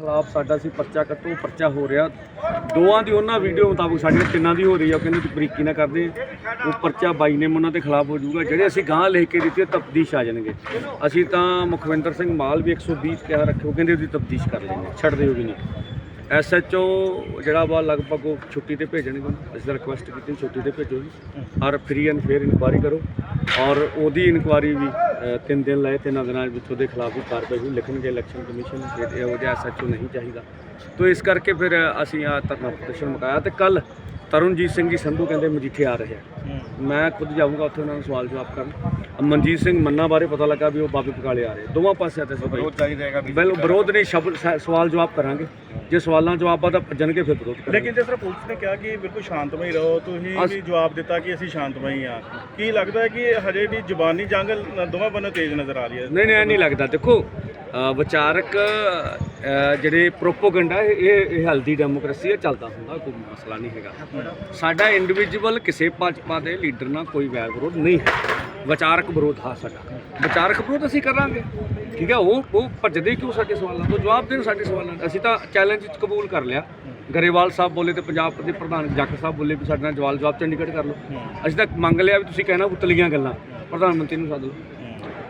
ਖਿਲਾਫ ਸਾਡਾ ਸੀ ਪਰਚਾ ਕੱਟੋ ਪਰਚਾ ਹੋ ਰਿਹਾ। ਦੋਵਾਂ ਦੀ ਉਹਨਾਂ ਵੀਡੀਓ ਮੁਤਾਬਕ ਸਾਡੀਆਂ ਤਿੰਨਾਂ ਦੀ ਹੋ ਰਹੀ ਆ ਉਹ ਕਹਿੰਦੇ ਤੁਸੀਂ ਬਰੀਕੀ ਨਾ ਕਰਦੇ। ਉਹ ਪਰਚਾ ਬਾਈ ਨੇ ਉਹਨਾਂ ਦੇ ਖਿਲਾਫ ਹੋ ਜਾਊਗਾ। ਜਿਹੜੇ ਅਸੀਂ ਗਾਂ ਲਿਖ ਕੇ ਦਿੱਤੇ ਤਫਤੀਸ਼ ਆ ਜਾਣਗੇ। ਅਸੀਂ ਤਾਂ ਮੁਖਵਿੰਦਰ ਸਿੰਘ ਮਾਲ ਵੀ 120 ਕਿਹਾ ਰੱਖਿਓ ਉਹ ਕਹਿੰਦੇ ਉਹਦੀ ਤਫਤੀਸ਼ ਕਰ ਲੈਂਦੇ ਛੱਡ ਦਿਓ ਵੀ ਨਹੀਂ। ਐਸਐਚਓ ਜਿਹੜਾ ਵਾ ਲਗਭਗ ਉਹ ਛੁੱਟੀ ਤੇ ਭੇਜਣਗੇ। ਅਸੀਂ ਤਾਂ ਰਿਕੁਐਸਟ ਕੀਤੀ ਛੁੱਟੀ ਤੇ ਭੇਜੋ ਜੀ। ਔਰ ਫ੍ਰੀ ਐਂਡ ਫੇਅਰ ਇਨਕੁਆਰੀ ਕਰੋ। ਔਰ ਉਹਦੀ ਇਨਕੁਆਰੀ ਵੀ ਤਿੰਨ ਦਿਨ ਲਏ ਤਿੰਨਾਂ ਦਿਨਾਂ ਵਿੱਚ ਉਹਦੇ ਖਿਲਾਫ ਵੀ ਕਾਰਵਾਈ ਵੀ ਲਿਖਣਗੇ ਇਲੈਕਸ਼ਨ ਕਮਿਸ਼ਨ ਜੇ ਇਹ ਉਹਦੇ ਐਸਐਚਓ ਨਹੀਂ ਚਾਹੀਦਾ। ਤੋ ਇਸ ਕਰਕੇ ਫਿਰ ਅਸੀਂ ਆ ਧਰਨਾ ਪ੍ਰਦਰਸ਼ਨ ਮੁਕਾਇਆ ਤੇ ਕੱਲ ਤਰੁਣਜੀਤ ਸਿੰਘ ਜੀ ਸੰਧੂ ਕਹਿੰਦੇ ਮਜੀਠੇ ਆ ਰਹੇ ਆ। ਮੈਂ ਖੁਦ ਜਾਊਂਗਾ ਉੱਥੇ ਉਹਨਾਂ ਨੂੰ ਸਵਾਲ ਜਵਾਬ ਕਰਨ। ਮਨਜੀਤ ਸਿੰਘ ਮੰਨਾ ਬਾਰੇ ਪਤਾ ਲੱਗਾ ਵੀ ਉਹ ਬਾਬੇ ਪਕਾਲੇ ਆ ਰਹੇ ਦੋਵਾਂ ਪਾਸਿਆਂ ਤੇ ਸਭ ਵਿਰੋਧ ਜਾਰੀ ਰਹੇਗਾ ਬਿਲ ਵਿਰੋਧ ਨਹੀਂ ਸਵਾਲ ਜਵਾਬ ਕਰਾਂਗੇ। ਜੇ ਸਵਾਲਾਂ ਜਵਾਬਾਂ ਦਾ ਭੱਜਣਗੇ ਫਿਰ ਵਿਰੋਧ ਕਰਾਂਗੇ। ਲੇਕਿਨ ਜਿਸ ਤਰ੍ਹਾਂ ਪੁਲਿਸ ਨੇ ਕਿਹਾ ਕਿ ਬਿਲਕੁਲ ਸ਼ਾਂਤਮਈ ਰਹੋ ਤੁਸੀਂ ਅਸ- ਵੀ ਜਵਾਬ ਦਿੱਤਾ ਕਿ ਅਸੀਂ ਸ਼ਾਂਤਮਈ ਆ ਕੀ ਲੱਗਦਾ ਹੈ ਕਿ ਹਜੇ ਵੀ ਜ਼ੁਬਾਨੀ ਜੰਗ ਦੋਵਾਂ ਬੰਨੋਂ ਤੇਜ਼ ਨਜ਼ਰ ਆ ਰਹੀ ਹੈ? ਨਹੀਂ ਨਹੀਂ ਇਹ ਨਹੀਂ ਲੱਗਦਾ। ਦੇਖੋ ਵਿਚਾਰਕ ਜਿਹੜੇ ਪ੍ਰੋਪੋਗੈਂਡਾ ਇਹ ਇਹ ਹੈਲਦੀ ਡੈਮੋਕ੍ਰੇਸੀ ਹੈ ਚੱਲਦਾ ਹੁੰਦਾ ਕੋਈ ਮਸਲਾ ਨਹੀਂ ਹੈਗਾ। ਸਾਡਾ ਇੰਡੀਵਿਜੂਅਲ ਕਿਸੇ ਭਾਜਪਾ ਦੇ ਲੀਡਰ ਨਾਲ ਕੋਈ ਵੈਰ ਵਿਰੋਧ ਨਹੀਂ ਹੈ। ਵਿਚਾਰਕ ਵਿਰੋਧ ਹਾਂ ਸਾਡਾ। ਵਿਚਾਰਕ ਵਿਰੋਧ ਅਸੀਂ ਕਰਾਂਗੇ। ਠੀਕ ਹੈ, ਉਹ ਉਹ ਭੱਜਦੇ ਕਿਉਂ ਸਾਡੇ ਸਵਾਲਾਂ ਤੋਂ? ਜਵਾਬ ਦੇਣ ਸਾਡੇ ਸਵਾਲਾਂ ਦਾ। ਅਸੀਂ ਤਾਂ ਚੈਲੰਜ ਵਿੱਚ ਕਬੂਲ ਕਰ ਲਿਆ। ਗਰੇਵਾਲ ਸਾਹਿਬ ਬੋਲੇ ਤੇ ਪੰਜਾਬ ਦੇ ਪ੍ਰਧਾਨ ਜੱਟ ਸਾਹਿਬ ਬੋਲੇ ਵੀ ਸਾਡੇ ਨਾਲ ਜਵਾਬ ਜਵਾਬ ਚੰਡੀਗੜ੍ਹ ਕਰ ਲਓ। ਅਸੀਂ ਤਾਂ ਮੰਗ ਲਿਆ ਵੀ ਤੁਸੀਂ ਕਹਿਣਾ ਉਤਲੀਆਂ ਗੱਲਾਂ। ਪ੍ਰਧਾਨ ਮੰਤਰੀ ਨੂੰ ਸੱਦ ਲਓ।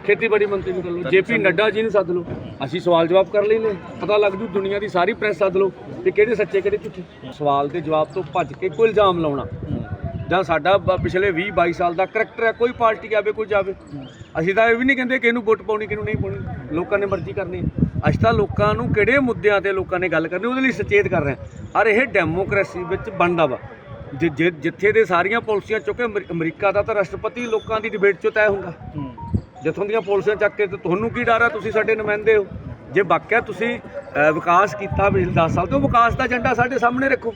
ਖੇਤੀਬਾੜੀ ਮੰਤਰੀ ਨੂੰ ਕਰ ਲਓ। ਜੇਪੀ ਨੱਡਾ ਜੀ ਨੂੰ ਸੱਦ ਲਓ। ਅਸੀਂ ਸਵਾਲ ਜਵਾਬ ਕਰ ਲੈਨੇ ਪਤਾ ਲੱਗ ਜੂ ਦੁਨੀਆ ਦੀ ਸਾਰੀ ਪ੍ਰੈਸ ਸੱਦ ਲਓ ਕਿ ਕਿਹੜੇ ਸੱਚੇ ਕਿਹੜੇ ਝੂਠੇ। ਸਵਾਲ ਦੇ ਜਵਾਬ ਤੋਂ ਭੱਜ ਕੇ ਕੋਈ ਇਲਜ਼ਾਮ ਲਾਉਣਾ। ਜਾਂ ਸਾਡਾ ਬ- ਪਿਛਲੇ 20 22 ਸਾਲ ਦਾ ਕਰੈਕਟਰ ਹੈ ਕੋਈ ਪਾਰਟੀ ਆਵੇ ਕੋਈ ਜਾਵੇ। ਅਸੀਂ ਤਾਂ ਇਹ ਵੀ ਨਹੀਂ ਕਹਿੰਦੇ ਕਿ ਇਹਨੂੰ ਵੋਟ ਪਾਉਣੀ ਕਿਹਨੂੰ ਨਹੀਂ ਪਾਉਣੀ। ਲੋਕਾਂ ਨੇ ਮਰਜ਼ੀ ਕਰਨੀ ਹੈ। ਅਸੀਂ ਤਾਂ ਲੋਕਾਂ ਨੂੰ ਕਿਹੜੇ ਮੁੱਦਿਆਂ ਤੇ ਲੋਕਾਂ ਨੇ ਗੱਲ ਕਰਨੀ ਉਹਦੇ ਲਈ ਸੁਚੇਤ ਕਰ ਰਹੇ ਹਾਂ। ਔਰ ਇਹ ਡੈਮੋਕ੍ਰੇਸੀ ਵਿੱਚ ਬਣਦਾ ਵਾ। ਜਿ- ਜਿ- ਜਿੱਥੇ ਦੇ ਸਾਰੀਆਂ ਪਾਲਿਸੀਆਂ ਚੁੱਕੇ ਅਮਰੀ- ਅਮਰੀਕਾ ਦਾ ਤਾਂ ਰਾਸ਼ਟਰਪਤੀ ਲੋਕਾਂ ਦੀ ਡਿਬੇਟ 'ਚ ਤੈਅ ਹੁੰਦਾ। ਜਿੱਥੋਂ ਦੀਆਂ ਪਾਲਿਸੀਆਂ ਚੱਕ ਕੇ ਤੇ ਤੁਹਾਨੂੰ ਕੀ ਡਰ ਆ ਤੁਸੀਂ ਸਾਡੇ ਨੁਮਾਇੰਦੇ ਹੋ। ਜੇ ਵਾਕਿਆ ਤੁਸੀਂ ਅ, ਵਿਕਾਸ ਕੀਤਾ ਪਿਛਲੇ 10 ਸਾਲ ਤੋਂ ਵਿਕਾਸ ਦਾ ਏਜੰਡਾ ਸਾਡੇ ਸਾਹਮਣੇ ਰੱਖੋ।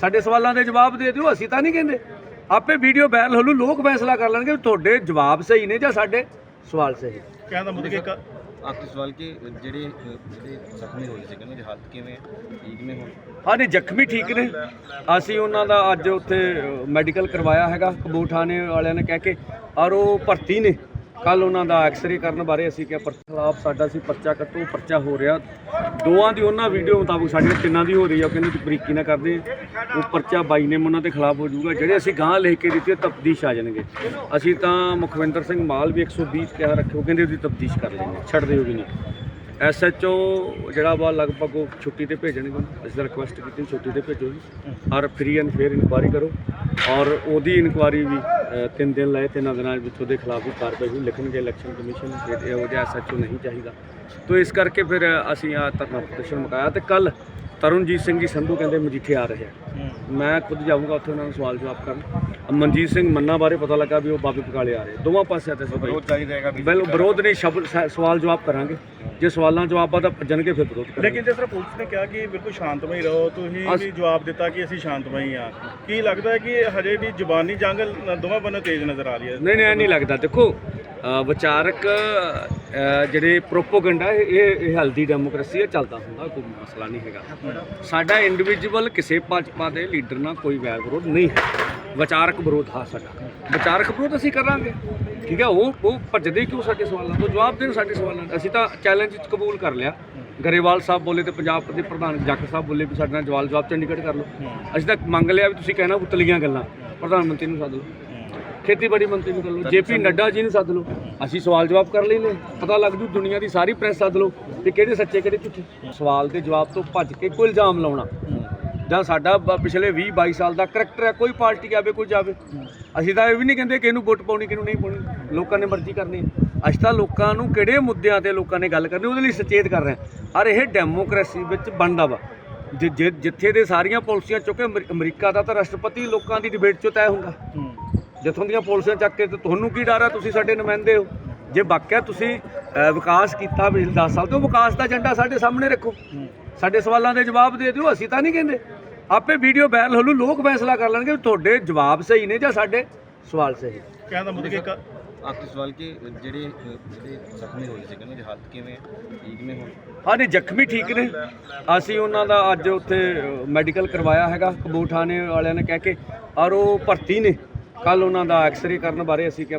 ਸਾਡੇ ਸਵਾਲਾਂ ਦੇ ਜਵਾਬ ਦੇ ਦਿਓ ਅਸੀਂ ਤਾਂ ਨਹੀਂ ਕਹਿੰਦੇ। ਆਪੇ ਵੀਡੀਓ ਵਾਇਰਲ ਹੋ ਲੂ ਲੋਕ ਫੈਸਲਾ ਕਰ ਲੈਣਗੇ ਵੀ ਤੁਹਾਡੇ ਜਵਾਬ ਸਹੀ ਨੇ ਜਾਂ ਸਾਡੇ ਸਵਾਲ ਸਹੀ ਕਹਿਣ ਦਾ ਮਤਲਬ ਕਿ ਕ- ਆਖਰੀ ਸਵਾਲ ਕਿ ਜਿਹੜੇ ਜਿਹੜੇ ਜ਼ਖਮੀ ਹੋਏ ਸੀਗੇ ਉਹਨਾਂ ਦੀ ਹਾਲਤ ਕਿਵੇਂ ਹੈ? ਠੀਕ ਨੇ ਹੁਣ? ਹਾਂਜੀ ਜ਼ਖਮੀ ਠੀਕ ਨੇ। ਅਸੀਂ ਉਹਨਾਂ ਦਾ ਅੱਜ ਉੱਥੇ ਮੈਡੀਕਲ ਕਰਵਾਇਆ ਹੈਗਾ ਕਬੂਠਾਣੇ ਵਾਲਿਆਂ ਨੇ ਕਹਿ ਕੇ ਔਰ ਉਹ ਭਰਤੀ ਨੇ। ਕੱਲ ਉਹਨਾਂ ਦਾ ਐਕਸ-ਰੇ ਕਰਨ ਬਾਰੇ ਅਸੀਂ ਕਿਹਾ ਪਰ ਖਿਲਾਫ ਸਾਡਾ ਸੀ, ਪਰਚਾ ਕੱਟੋ, ਪਰਚਾ ਹੋ ਰਿਹਾ। ਦੋਵਾਂ ਦੀ ਉਹਨਾਂ ਵੀਡੀਓ ਮੁਤਾਬਕ ਸਾਡੀਆਂ ਤਿੰਨਾਂ ਦੀ ਹੋ ਰਹੀ ਆ, ਉਹ ਕਹਿੰਦੇ ਤੁਸੀਂ ਬਰੀਕੀ ਨਾ ਕਰਦੇ। ਉਹ ਪਰਚਾ ਬਾਈ ਨੇਮ ਉਹਨਾਂ ਦੇ ਖਿਲਾਫ ਹੋ ਜਾਊਗਾ। ਜਿਹੜੇ ਅਸੀਂ ਗਾਂ ਲਿਖ ਕੇ ਦਿੱਤੀ ਤਬਦੀਸ਼ ਆ ਜਾਣਗੇ। ਅਸੀਂ ਤਾਂ ਮੁਖਵਿੰਦਰ ਸਿੰਘ ਮਾਲ ਵੀ 120 ਕਿਹਾ ਰੱਖਿਓ ਕਹਿੰਦੇ ਉਹਦੀ ਤਬਦੀਸ਼ ਕਰ ਲੈਂਦੇ ਛੱਡ ਦਿਓ ਵੀ ਨਹੀਂ। ਐਸਐਚਓ ਜਿਹੜਾ ਵਾ ਲਗਭਗ ਉਹ ਛੁੱਟੀ ਤੇ ਭੇਜਣਗੇ ਅਸੀਂ ਤਾਂ ਰਿਕੁਐਸਟ ਕੀਤੀ ਛੁੱਟੀ ਤੇ ਭੇਜੋ ਜੀ। ਔਰ ਫ੍ਰੀ ਐਂਡ ਫੇਅਰ ਇਨਕੁਆਰੀ ਕਰੋ। ਔਰ ਉਹਦੀ ਇਨਕੁਆਰੀ ਵੀ ਅ, ਤਿੰਨ ਦਿਨ ਲਏ ਤਿੰਨਾਂ ਦਿਨਾਂ ਵਿੱਚ ਉਹਦੇ ਖਿਲਾਫ ਵੀ ਕਾਰਵਾਈ ਵੀ ਲਿਖਣਗੇ ਇਲੈਕਸ਼ਨ ਕਮਿਸ਼ਨ ਜੇ ਇਹ ਉਹਦੇ ਐਸਐਚਓ ਨਹੀਂ ਚਾਹੀਦਾ। ਤੋ ਇਸ ਕਰਕੇ ਫਿਰ ਅਸੀਂ ਆ ਧਰਨਾ ਪ੍ਰਦਰਸ਼ਨ ਮੁਕਾਇਆ ਤੇ ਕੱਲ ਤਰੁਣਜੀਤ ਸਿੰਘ ਜੀ ਸੰਧੂ ਕਹਿੰਦੇ ਮਜੀਠੇ ਆ ਰਹੇ ਆ। ਮੈਂ ਖੁਦ ਜਾਊਂਗਾ ਉੱਥੇ ਉਹਨਾਂ ਨੂੰ ਸਵਾਲ ਜਵਾਬ ਕਰਨ। ਮਨਜੀਤ ਸਿੰਘ ਮੰਨਾ ਬਾਰੇ ਪਤਾ ਲੱਗਾ ਵੀ ਉਹ ਬਾਬੇ ਪਕਾਲੇ ਆ ਰਹੇ ਦੋਵਾਂ ਪਾਸਿਆਂ ਤੇ ਸਭ ਵਿਰੋਧ ਜਾਰੀ ਰਹੇਗਾ ਬਿਲ ਵਿਰੋਧ ਨਹੀਂ ਸ਼ਬਦ ਸ- ਸਵਾਲ ਜਵਾਬ ਕਰਾਂਗੇ। ਜੇ ਸਵਾਲਾਂ ਜਵਾਬਾਂ ਦਾ ਭੱਜਣਗੇ ਫਿਰ ਵਿਰੋਧ ਕਰਾਂਗੇ। ਲੇਕਿਨ ਜਿਸ ਤਰ੍ਹਾਂ ਪੁਲਿਸ ਨੇ ਕਿਹਾ ਕਿ ਬਿਲਕੁਲ ਸ਼ਾਂਤਮਈ ਰਹੋ ਤੁਸੀਂ ਵੀ ਜਵਾਬ ਦਿੱਤਾ ਕਿ ਅਸੀਂ ਸ਼ਾਂਤਮਈ ਆ ਕੀ ਲੱਗਦਾ ਹੈ ਕਿ ਹਜੇ ਵੀ ਜ਼ੁਬਾਨੀ ਜੰਗ ਦੋਵਾਂ ਬੰਨੋਂ ਤੇਜ਼ ਨਜ਼ਰ ਆ ਰਹੀ ਹੈ? ਨਹੀਂ ਨਹੀਂ ਇਹ ਨਹੀਂ ਲੱਗਦਾ। ਦੇਖੋ ਵਿਚਾਰਕ ਜਿਹੜੇ ਪ੍ਰੋਪੋਗੈਂਡਾ ਇਹ ਇਹ ਹੈਲਦੀ ਡੈਮੋਕ੍ਰੇਸੀ ਹੈ ਚੱਲਦਾ ਹੁੰਦਾ ਕੋਈ ਮਸਲਾ ਨਹੀਂ ਹੈਗਾ। ਸਾਡਾ ਇੰਡੀਵਿਜੂਅਲ ਕਿਸੇ ਭਾਜਪਾ ਦੇ ਲੀਡਰ ਨਾਲ ਕੋਈ ਵੈਰ ਵਿਰੋਧ ਨਹੀਂ ਹੈ। ਵਿਚਾਰਕ ਵਿਰੋਧ ਹਾਂ ਸਾਡਾ। ਵਿਚਾਰਕ ਵਿਰੋਧ ਅਸੀਂ ਕਰਾਂਗੇ। ਠੀਕ ਹੈ ਉਹ ਉਹ ਭੱਜਦੇ ਕਿਉਂ ਸਾਡੇ ਸਵਾਲਾਂ ਤੋਂ? ਜਵਾਬ ਦੇਣ ਸਾਡੇ ਸਵਾਲਾਂ ਦਾ। ਅਸੀਂ ਤਾਂ ਚੈਲੰਜ ਕਬੂਲ ਕਰ ਲਿਆ। ਗਰੇਵਾਲ ਸਾਹਿਬ ਬੋਲੇ ਤੇ ਪੰਜਾਬ ਦੇ ਪ੍ਰਧਾਨ ਜੱਟ ਸਾਹਿਬ ਬੋਲੇ ਵੀ ਸਾਡੇ ਨਾਲ ਜਵਾਬ ਜਵਾਬ ਚੰਡੀਗੜ੍ਹ ਕਰ ਲਓ। ਅਸੀਂ ਤਾਂ ਮੰਗ ਲਿਆ ਵੀ ਤੁਸੀਂ ਕਹਿਣਾ ਉਤਲੀਆਂ ਗੱਲਾਂ। ਪ੍ਰਧਾਨ ਮੰਤਰੀ ਨੂੰ ਸੱਦ ਲਓ। ਖੇਤੀਬਾੜੀ ਮੰਤਰੀ ਨੂੰ ਕਰ ਲਓ। ਜੇਪੀ ਨੱਡਾ ਜੀ ਨੂੰ ਸੱਦ ਲਓ। ਅਸੀਂ ਸਵਾਲ ਜਵਾਬ ਕਰ ਲੈਨੇ ਪਤਾ ਲੱਗ ਜੂ ਦੁਨੀਆ ਦੀ ਸਾਰੀ ਪ੍ਰੈਸ ਸੱਦ ਲਓ ਕਿ ਕਿਹੜੇ ਸੱਚੇ ਕਿਹੜੇ ਝੂਠੇ। ਸਵਾਲ ਤੇ ਜਵਾਬ ਤੋਂ ਭੱਜ ਕੇ ਕੋਈ ਇਲਜ਼ਾਮ ਲਾਉਣਾ। ਜਾਂ ਸਾਡਾ ਪਿਛਲੇ 20 22 ਸਾਲ ਦਾ ਕਰੈਕਟਰ ਹੈ ਕੋਈ ਪਾਰਟੀ ਆਵੇ ਕੋਈ ਜਾਵੇ। ਅਸੀਂ ਤਾਂ ਇਹ ਵੀ ਨਹੀਂ ਕਹਿੰਦੇ ਕਿ ਇਹਨੂੰ ਵੋਟ ਪਾਉਣੀ ਕਿਹਨੂੰ ਨਹੀਂ ਪਾਉਣੀ। ਲੋਕਾਂ ਨੇ ਮਰਜ਼ੀ ਕਰਨੀ। ਅਸੀਂ ਤਾਂ ਲੋਕਾਂ ਨੂੰ ਕਿਹੜੇ ਮੁੱਦਿਆਂ ਤੇ ਲੋਕਾਂ ਨੇ ਗੱਲ ਕਰਨੀ ਉਹਦੇ ਲਈ ਸੁਚੇਤ ਕਰ ਰਹੇ ਹਾਂ। ਔਰ ਇਹ ਡੈਮੋਕ੍ਰੇਸੀ ਵਿੱਚ ਬਣਦਾ ਵਾ। ਜਿੱਥੇ ਦੇ ਸਾਰੀਆਂ ਪਾਲਿਸੀਆਂ ਚੁੱਕੇ ਅਮਰੀ- ਅਮਰੀਕਾ ਦਾ ਤਾਂ ਰਾਸ਼ਟਰਪਤੀ ਲੋਕਾਂ ਦੀ ਡਿਬੇਟ 'ਚ ਤੈਅ ਹੁੰਦਾ। ਜਿੱਥੋਂ ਦੀਆਂ ਪਾਲਿਸੀਆਂ ਚੱਕ ਕੇ ਤੁਹਾਨੂੰ ਕੀ ਡਰ ਆ ਤੁਸੀਂ ਸਾਡੇ ਨੁਮਾਇੰਦੇ ਹੋ। ਜੇ ਵਾਕਿਆ ਤੁਸੀਂ ਵਿਕਾਸ ਕੀਤਾ ਪਿਛਲੇ 10 ਸਾਲ ਤੋਂ ਵਿਕਾਸ ਦਾ ਏਜੰਡਾ ਸਾਡੇ ਸਾਹਮਣੇ ਰੱਖੋ। ਸਾਡੇ ਸਵਾਲਾਂ ਦੇ ਜਵਾਬ ਦੇ ਦਿਓ ਅਸੀਂ ਤਾਂ ਨਹੀਂ ਕਹਿੰਦੇ। ਆਪੇ ਵੀਡੀਓ ਵਾਇਰਲ ਹੋ ਲੂ ਲੋਕ ਫੈਸਲਾ ਕਰ ਲੈਣਗੇ ਤੁਹਾਡੇ ਜਵਾਬ ਸਹੀ ਨੇ ਜਾਂ ਸਾਡੇ ਸਵਾਲ ਸਹੀ ਕਹਿਣ ਦਾ ਮਤਲਬ ਕਿ ਕ- ਆਖਰੀ ਸਵਾਲ ਕਿ ਜਿਹੜੇ ਜਿਹੜੇ ਜ਼ਖਮੀ ਹੋਏ ਸੀਗੇ ਉਹਨਾਂ ਦੀ ਹਾਲਤ ਕਿਵੇਂ ਹੈ? ਠੀਕ ਨੇ ਹੁਣ? ਹਾਂਜੀ ਜ਼ਖਮੀ ਠੀਕ ਨੇ। ਅਸੀਂ ਉਹਨਾਂ ਦਾ ਅੱਜ ਉੱਥੇ ਮੈਡੀਕਲ ਕਰਵਾਇਆ ਹੈਗਾ ਕਬੂਠਾਣੇ ਵਾਲਿਆਂ ਨੇ ਕਹਿ ਕੇ ਔਰ ਉਹ ਭਰਤੀ ਨੇ। ਕੱਲ ਉਹਨਾਂ ਦਾ ਐਕਸ-ਰੇ ਕਰਨ ਬਾਰੇ ਅਸੀਂ ਕਿਹਾ